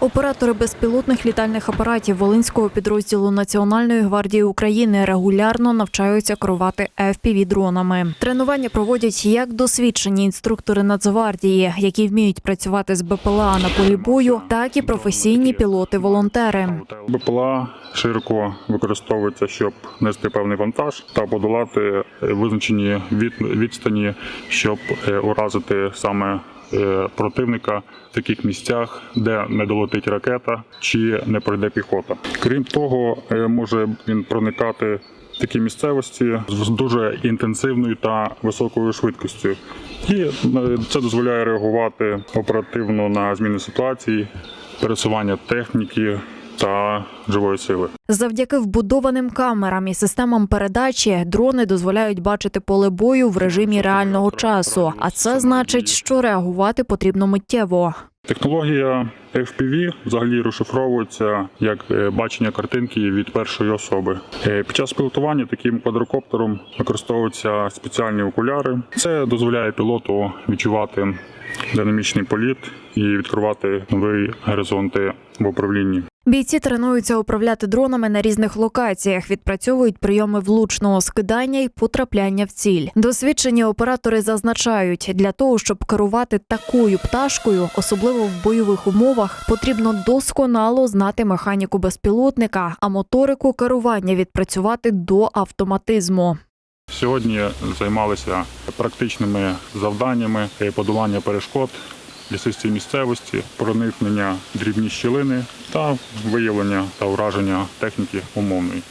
Оператори безпілотних літальних апаратів Волинського підрозділу Національної гвардії України регулярно навчаються керувати fpv дронами. Тренування проводять як досвідчені інструктори Нацгвардії, які вміють працювати з БПЛА на полі бою, так і професійні пілоти-волонтери. БПЛА широко використовується, щоб нести певний вантаж та подолати е, визначені від- відстані, щоб е, уразити саме е, противника в таких місцях, де не долетить ракета чи не пройде піхота. Крім того, може він проникати такі місцевості з дуже інтенсивною та високою швидкістю. І це дозволяє реагувати оперативно на зміни ситуації, пересування техніки та живої сили. Завдяки вбудованим камерам і системам передачі дрони дозволяють бачити поле бою в режимі реального часу. А це значить, що реагувати потрібно миттєво. Технологія FPV взагалі розшифровується як е, бачення картинки від першої особи. Е, Під час пілотування таким квадрокоптером використовуються спеціальні окуляри. Це дозволяє пілоту відчувати динамічний політ і відкривати нові горизонти в управлінні. Бійці тренуються управляти дронами на різних локаціях, відпрацьовують прийоми влучного скидання і потрапляння в ціль. Досвідчені оператори зазначають, для того, щоб керувати такою пташкою, особливо в бойових умовах, потрібно досконало знати механіку безпілотника, а моторику керування відпрацювати до автоматизму. Сьогодні займалися практичними завданнями подолання перешкод, лісистій місцевості, проникнення дрібні щілини та виявлення та ураження техніки умовної.